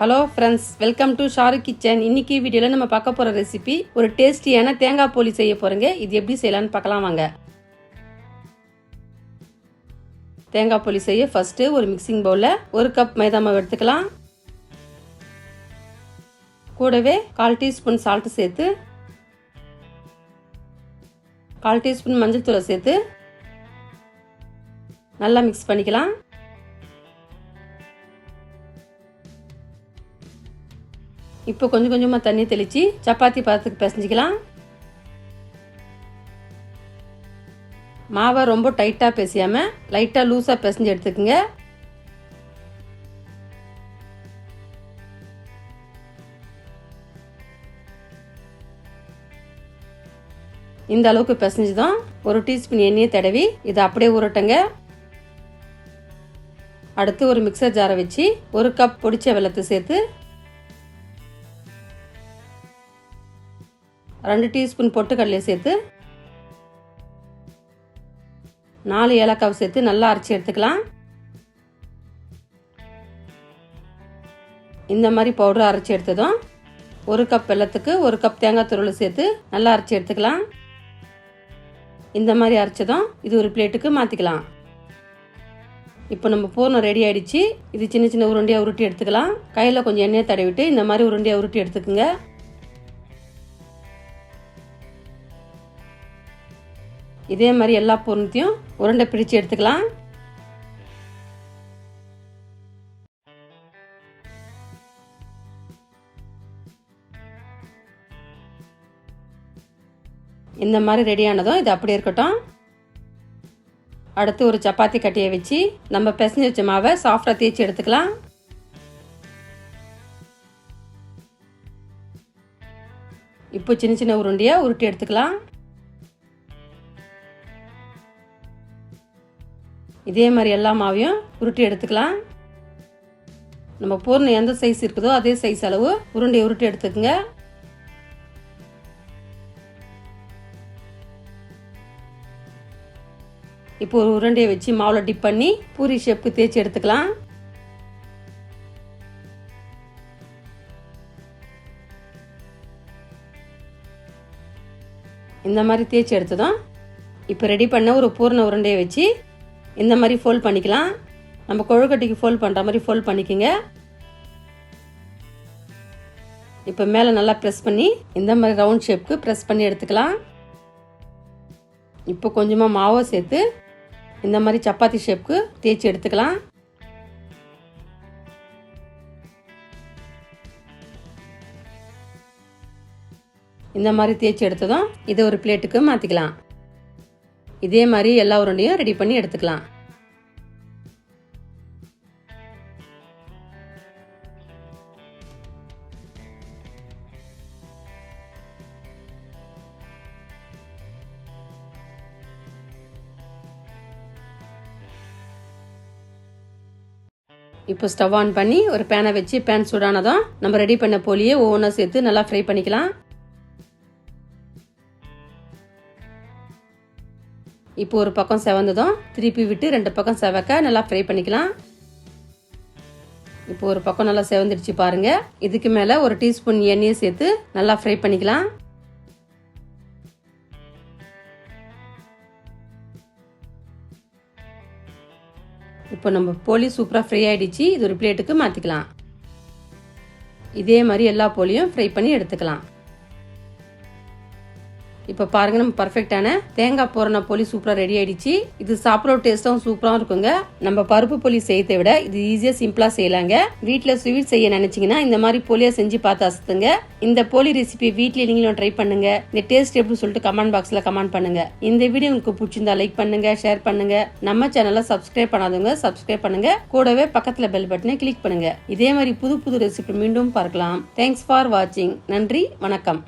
Hello friends welcome to Sharu kitchen இன்னைக்கு வீடியோவில் நம்ம பார்க்க போகிற ரெசிபி ஒரு டேஸ்டியான தேங்காய் போலி செய்ய போகிறோங்க இது எப்படி செய்யலான்னு பார்க்கலாம் வாங்க. தேங்காய் போலி செய்ய ஃபர்ஸ்ட்டு ஒரு மிக்சிங் பவுலில் ஒரு கப் மைதா மாவு எடுத்துக்கலாம். கூடவே கால் டீஸ்பூன் சால்ட்டு சேர்த்து கால் டீஸ்பூன் மஞ்சள் தூளை சேர்த்து நல்லா மிக்ஸ் பண்ணிக்கலாம். இப்போ கொஞ்சம் கொஞ்சமாக தண்ணி தெளித்து சப்பாத்தி பதத்துக்கு பிசைஞ்சிக்கலாம். மாவை ரொம்ப டைட்டாக பேசியாமல் லைட்டாக லூஸாக பிசைஞ்சு எடுத்துக்கோங்க. இந்த அளவுக்கு பிசைஞ்சுதான் ஒரு டீஸ்பூன் எண்ணெயை தடவி இதை அப்படியே உருட்டுங்க அடுத்து ஒரு மிக்சர் ஜாரை வச்சு ஒரு கப் பொடிச்ச வெள்ளத்தை சேர்த்து ரெண்டு டீஸ்பூன் பொட்டுக்கடலையை சேர்த்து நாலு ஏலக்காவை சேர்த்து நல்லா அரைச்சி எடுத்துக்கலாம். இந்த மாதிரி பவுடர் அரைச்சி எடுத்ததும் ஒரு கப் வெள்ளத்துக்கு ஒரு கப் தேங்காய் துருள் சேர்த்து நல்லா அரைச்சி எடுத்துக்கலாம். இந்த மாதிரி அரைச்சதும் இது ஒரு பிளேட்டுக்கு மாற்றிக்கலாம் இப்போ நம்ம பூர்ணம் ரெடி ஆயிடுச்சு. இது சின்ன சின்ன உருண்டையாக உருட்டி எடுத்துக்கலாம். கையில் கொஞ்சம் எண்ணெயை தடவிட்டு இந்த மாதிரி உருண்டையாக உருட்டி எடுத்துக்கோங்க. இதே மாதிரி எல்லா பொருளத்தையும் உருண்டை பிடிச்சு எடுத்துக்கலாம். இந்த மாதிரி ரெடியானதும் இது அப்படி இருக்கட்டும். அடுத்து ஒரு சப்பாத்தி கட்டியை வச்சு நம்ம பிசைஞ்சு வச்ச மாவை சாஃப்டாக தேய்ச்சி எடுத்துக்கலாம். இப்போ சின்ன சின்ன உருண்டையாக உருட்டி எடுத்துக்கலாம். இதே மாதிரி எல்லா மாவையும் உருட்டி எடுத்துக்கலாம். நம்ம பூர்ணம் எந்த சைஸ் இருக்குதோ அதே சைஸ் அளவு உருண்டையை உருட்டி எடுத்துக்கோங்க. இப்போ ஒரு உருண்டையை வச்சு மாவில் டிப் பண்ணி பூரி ஷேப்புக்கு தேய்ச்சி எடுத்துக்கலாம். இந்த மாதிரி தேய்ச்சி எடுத்ததும் இப்போ ரெடி பண்ண ஒரு பூர்ண உருண்டையை வச்சு இந்த மாதிரி ஃபோல்ட் பண்ணிக்கலாம். நம்ம கொழுக்கட்டைக்கு ஃபோல்ட் பண்ணுற மாதிரி ஃபோல்ட் பண்ணிக்கோங்க. இப்போ மேலே நல்லா ப்ரெஸ் பண்ணி இந்த மாதிரி ரவுண்ட் ஷேப்புக்கு ப்ரெஸ் பண்ணி எடுத்துக்கலாம். இப்போ கொஞ்சமாக மாவை சேர்த்து இந்த மாதிரி சப்பாத்தி ஷேப்புக்கு தேய்ச்சி எடுத்துக்கலாம். இந்த மாதிரி தேய்ச்சி எடுத்ததும் இதை ஒரு பிளேட்டுக்கு மாற்றிக்கலாம் இதே மாதிரி எல்லா உருண்டையும் ரெடி பண்ணி எடுத்துக்கலாம். இப்போ ஸ்டவ் ஆன் பண்ணி ஒரு பேனை வச்சு பேன் சூடானதும் நம்ம ரெடி பண்ண போலியே ஒவ்வொன்றா சேர்த்து நல்லா ஃப்ரை பண்ணிக்கலாம். இப்போ ஒரு பக்கம் செவந்ததும் திருப்பி விட்டு ரெண்டு பக்கம் செவக்க நல்லா ஃப்ரை பண்ணிக்கலாம். இப்போ ஒரு பக்கம் நல்லா செவந்துடுச்சு பாருங்கள் இதுக்கு மேலே ஒரு டீஸ்பூன் எண்ணெயை சேர்த்து நல்லா ஃப்ரை பண்ணிக்கலாம். இப்போ நம்ம போலி சூப்பராக ஃப்ரை ஆகிடுச்சு இது ஒரு பிளேட்டுக்கு மாற்றிக்கலாம் இதே மாதிரி எல்லா போலியும் ஃப்ரை பண்ணி எடுத்துக்கலாம். இப்போ பாருங்க நம்ம பர்ஃபெக்டான தேங்காய் பூரண பொலி சூப்பராக ரெடி ஆயிடுச்சு. இது சாப்பிட்ற டேஸ்ட்டும் சூப்பராகவும் இருக்குங்க. நம்ம பருப்பு பொலி செய்யறதை விட இது ஈஸியாக சிம்பிளாக செய்யலாங்க. வீட்டில் ஸ்வீட் செய்ய நினச்சிங்கன்னா இந்த மாதிரி போலியாக செஞ்சு பார்த்து அசத்துங்க. இந்த போலி ரெசிபி வீட்டில் நீங்களும் ட்ரை பண்ணுங்க. இந்த டேஸ்ட் எப்படி சொல்லிட்டு கமெண்ட் பாக்ஸில் கமெண்ட் பண்ணுங்க. இந்த வீடியோ உங்களுக்கு பிடிச்சிருந்தா லைக் பண்ணுங்க ஷேர் பண்ணுங்க. நம்ம சேனலை சப்ஸ்கிரைப் பண்ணாதவங்க சப்ஸ்கிரைப் பண்ணுங்க. கூடவே பக்கத்தில் பெல் பட்டனை கிளிக் பண்ணுங்க. இதே மாதிரி புது புது ரெசிபி மீண்டும் பார்க்கலாம். தேங்க்ஸ் ஃபார் வாட்சிங் நன்றி வணக்கம்.